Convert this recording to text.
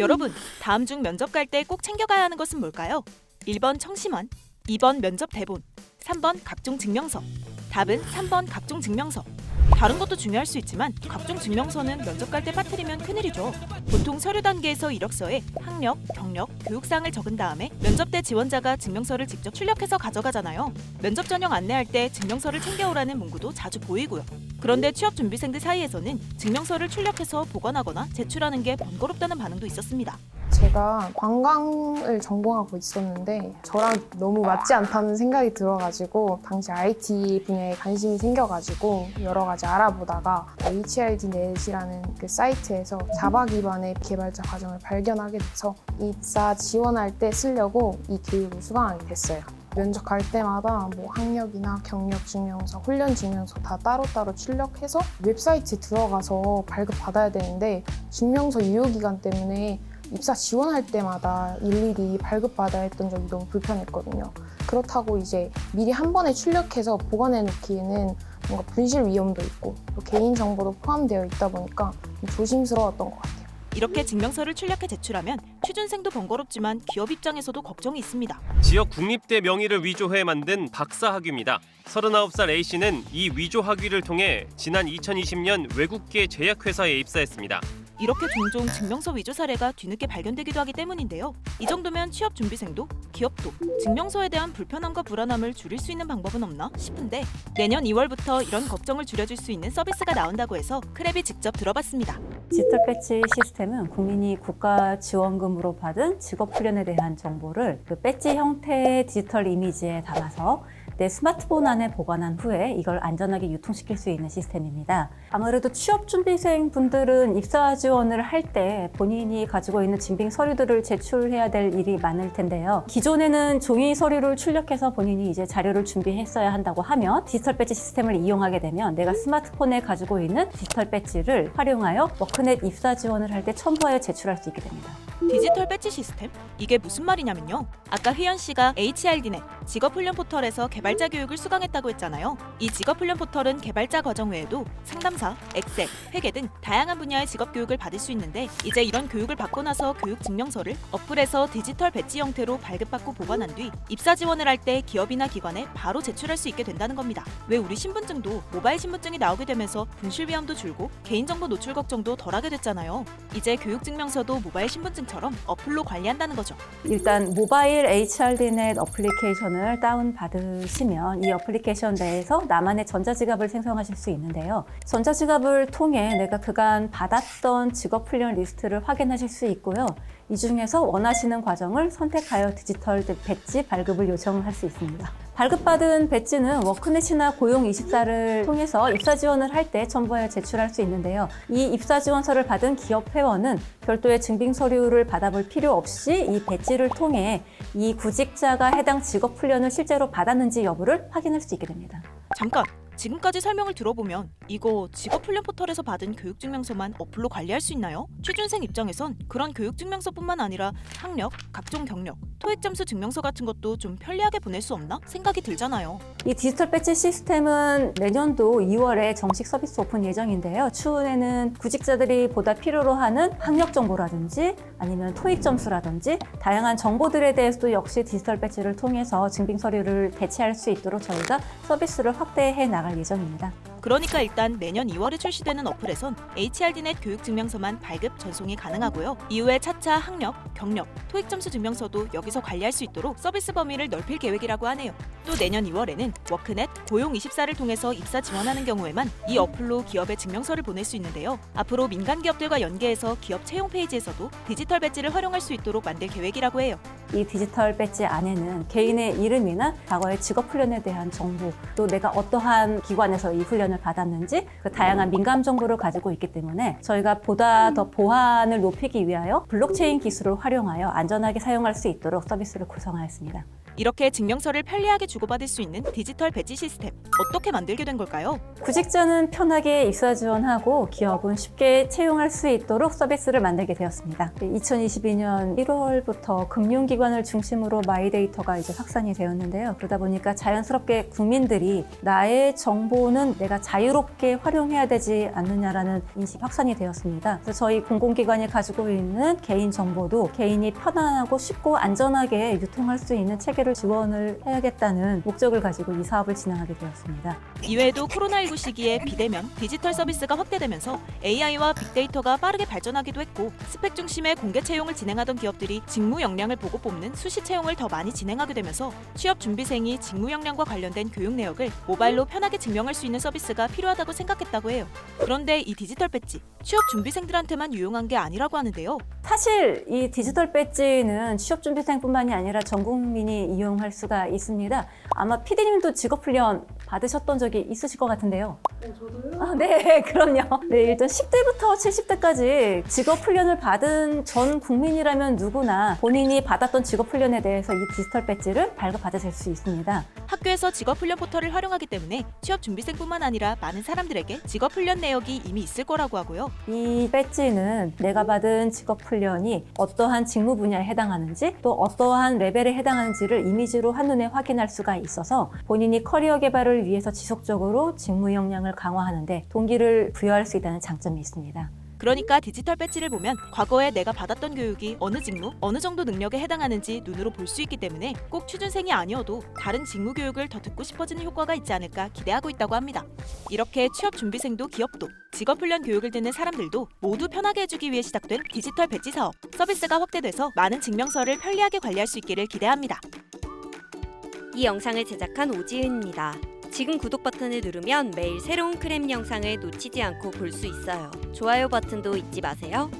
여러분, 다음 중 면접 갈 때 꼭 챙겨가야 하는 것은 뭘까요? 1번 청심환, 2번 면접 대본, 3번 각종 증명서. 답은 3번 각종 증명서. 다른 것도 중요할 수 있지만 각종 증명서는 면접 갈 때 빠뜨리면 큰일이죠. 보통 서류 단계에서 이력서에 학력, 경력, 교육사항을 적은 다음에 면접 때 지원자가 증명서를 직접 출력해서 가져가잖아요. 면접 전형 안내할 때 증명서를 챙겨오라는 문구도 자주 보이고요. 그런데 취업 준비생들 사이에서는 증명서를 출력해서 보관하거나 제출하는 게 번거롭다는 반응도 있었습니다. 제가 관광을 전공하고 있었는데 저랑 너무 맞지 않다는 생각이 들어가지고 당시 IT 분야에 관심이 생겨가지고 여러 가지 알아보다가 HRD넷이라는 그 사이트에서 자바 기반의 개발자 과정을 발견하게 돼서 입사 지원할 때 쓰려고 이 교육을 수강하게 됐어요. 면접 갈 때마다 뭐 학력이나 경력 증명서, 훈련 증명서 다 따로따로 출력해서 웹사이트에 들어가서 발급 받아야 되는데 증명서 유효 기간 때문에 입사 지원할 때마다 일일이 발급받아야 했던 적이 너무 불편했거든요. 그렇다고 이제 미리 한 번에 출력해서 보관해 놓기에는 뭔가 분실 위험도 있고 또 개인 정보도 포함되어 있다 보니까 좀 조심스러웠던 것 같아요. 이렇게 증명서를 출력해 제출하면 취준생도 번거롭지만 기업 입장에서도 걱정이 있습니다. 지역 국립대 명의를 위조해 만든 박사 학위입니다. 39살 A 씨는 이 위조 학위를 통해 지난 2020년 외국계 제약회사에 입사했습니다. 이렇게 종종 증명서 위조 사례가 뒤늦게 발견되기도 하기 때문인데요. 이 정도면 취업 준비생도 기업도 증명서에 대한 불편함과 불안함을 줄일 수 있는 방법은 없나 싶은데 내년 2월부터 이런 걱정을 줄여줄 수 있는 서비스가 나온다고 해서 크랩이 직접 들어봤습니다. 디지털 배지 시스템은 국민이 국가 지원금으로 받은 직업 훈련에 대한 정보를 그 배지 형태의 디지털 이미지에 담아서 내 스마트폰 안에 보관한 후에 이걸 안전하게 유통시킬 수 있는 시스템입니다. 아무래도 취업 준비생 분들은 입사 지원을 할 때 본인이 가지고 있는 증빙 서류들을 제출해야 될 일이 많을 텐데요. 기존에는 종이 서류를 출력해서 본인이 이제 자료를 준비했어야 한다고 하면 디지털 배지 시스템을 이용하게 되면 내가 스마트폰에 가지고 있는 디지털 배지를 활용하여 워크넷 입사 지원을 할 때 첨부하여 제출할 수 있게 됩니다. 디지털 배지 시스템? 이게 무슨 말이냐면요. 아까 휘연 씨가 HRD넷 직업훈련 포털에서 개발자 교육을 수강했다고 했잖아요. 이 직업훈련 포털은 개발자 과정 외에도 상담사, 엑셀, 회계 등 다양한 분야의 직업 교육을 받을 수 있는데 이제 이런 교육을 받고 나서 교육 증명서를 어플에서 디지털 배지 형태로 발급받고 보관한 뒤 입사 지원을 할 때 기업이나 기관에 바로 제출할 수 있게 된다는 겁니다. 왜 우리 신분증도 모바일 신분증이 나오게 되면서 분실 위험도 줄고 개인정보 노출 걱정도 덜하게 됐잖아요. 이제 교육 증명서도 모바일 신분증 처럼 어플로 관리한다는 거죠. 일단 모바일 HRD넷 어플리케이션을 다운 받으시면 이 어플리케이션 내에서 나만의 전자지갑을 생성하실 수 있는데요. 전자지갑을 통해 내가 그간 받았던 직업 훈련 리스트를 확인하실 수 있고요. 이 중에서 원하시는 과정을 선택하여 디지털 배지 발급을 요청할 수 있습니다. 발급받은 배지는 워크넷이나 고용24를 통해서 입사 지원을 할 때 첨부하여 제출할 수 있는데요. 이 입사 지원서를 받은 기업 회원은 별도의 증빙 서류를 받아볼 필요 없이 이 배지를 통해 이 구직자가 해당 직업 훈련을 실제로 받았는지 여부를 확인할 수 있게 됩니다. 잠깐! 지금까지 설명을 들어보면 이거 직업훈련 포털에서 받은 교육증명서만 어플로 관리할 수 있나요? 취준생 입장에선 그런 교육증명서뿐만 아니라 학력, 각종 경력, 토익 점수 증명서 같은 것도 좀 편리하게 보낼 수 없나 생각이 들잖아요. 이 디지털 배지 시스템은 내년도 2월에 정식 서비스 오픈 예정인데요. 추후에는 구직자들이 보다 필요로 하는 학력 정보라든지 아니면 토익 점수라든지 다양한 정보들에 대해서도 역시 디지털 배지를 통해서 증빙 서류를 대체할 수 있도록 저희가 서비스를 확대해 나갈 예정입니다. 그러니까 일단 내년 2월에 출시되는 어플에선 HRD넷 교육증명서만 발급 전송이 가능하고요. 이후에 차차 학력, 경력, 토익 점수 증명서도 여기서 관리할 수 있도록 서비스 범위를 넓힐 계획이라고 하네요. 또 내년 2월에는 워크넷, 고용24를 통해서 입사 지원하는 경우에만 이 어플로 기업에 증명서를 보낼 수 있는데요. 앞으로 민간 기업들과 연계해서 기업 채용 페이지에서도 디지털 배지를 활용할 수 있도록 만들 계획이라고 해요. 이 디지털 배지 안에는 개인의 이름이나 과거의 직업 훈련에 대한 정보, 또 내가 어떠한 기관에서 이 훈련 을 받았는지 그 다양한 민감 정보를 가지고 있기 때문에 저희가 보다 더 보안을 높이기 위하여 블록체인 기술을 활용하여 안전하게 사용할 수 있도록 서비스를 구성하였습니다. 이렇게 증명서를 편리하게 주고받을 수 있는 디지털 배지 시스템 어떻게 만들게 된 걸까요? 구직자는 편하게 입사 지원하고 기업은 쉽게 채용할 수 있도록 서비스를 만들게 되었습니다. 2022년 1월부터 금융기관을 중심으로 마이데이터가 이제 확산이 되었는데요. 그러다 보니까 자연스럽게 국민들이 나의 정보는 내가 자유롭게 활용해야 되지 않느냐라는 인식 확산이 되었습니다. 그래서 저희 공공기관이 가지고 있는 개인 정보도 개인이 편안하고 쉽고 안전하게 유통할 수 있는 체계를 지원을 해야겠다는 목적을 가지고 이 사업을 진행하게 되었습니다. 이외에도 코로나19 시기에 비대면 디지털 서비스가 확대되면서 AI와 빅데이터가 빠르게 발전하기도 했고 스펙 중심의 공개 채용을 진행하던 기업들이 직무 역량을 보고 뽑는 수시 채용을 더 많이 진행하게 되면서 취업 준비생이 직무 역량과 관련된 교육 내역을 모바일로 편하게 증명할 수 있는 서비스가 필요하다고 생각했다고 해요. 그런데 이 디지털 배지 취업 준비생들한테만 유용한 게 아니라고 하는데요. 사실 이 디지털 배지는 취업 준비생뿐만이 아니라 전 국민이 이용할 수가 있습니다. 아마 피디님도 직업 훈련 받으셨던 적이 있으실 것 같은데요. 저도요? 아, 네, 그럼요. 네, 일단 10대부터 70대까지 직업 훈련을 받은 전 국민이라면 누구나 본인이 받았던 직업 훈련에 대해서 이 디지털 배지를 발급받으실 수 있습니다. 학교에서 직업훈련 포털을 활용하기 때문에 취업 준비생뿐만 아니라 많은 사람들에게 직업훈련 내역이 이미 있을 거라고 하고요. 이 배지는 내가 받은 직업 훈련이 어떠한 직무 분야에 해당하는지 또 어떠한 레벨에 해당하는지를 이미지로 한눈에 확인할 수가 있어서 본인이 커리어 개발을 위해서 지속적으로 직무 역량을 강화하는데 동기를 부여할 수 있다는 장점이 있습니다. 그러니까 디지털 배지를 보면 과거에 내가 받았던 교육이 어느 직무, 어느 정도 능력에 해당하는지 눈으로 볼 수 있기 때문에 꼭 취준생이 아니어도 다른 직무 교육을 더 듣고 싶어지는 효과가 있지 않을까 기대하고 있다고 합니다. 이렇게 취업 준비생도 기업도 직업 훈련 교육을 듣는 사람들도 모두 편하게 해주기 위해 시작된 디지털 배지 사업 서비스가 확대돼서 많은 증명서를 편리하게 관리할 수 있기를 기대합니다. 이 영상을 제작한 오지은입니다. 지금 구독 버튼을 누르면 매일 새로운 크랩 영상을 놓치지 않고 볼 수 있어요. 좋아요 버튼도 잊지 마세요.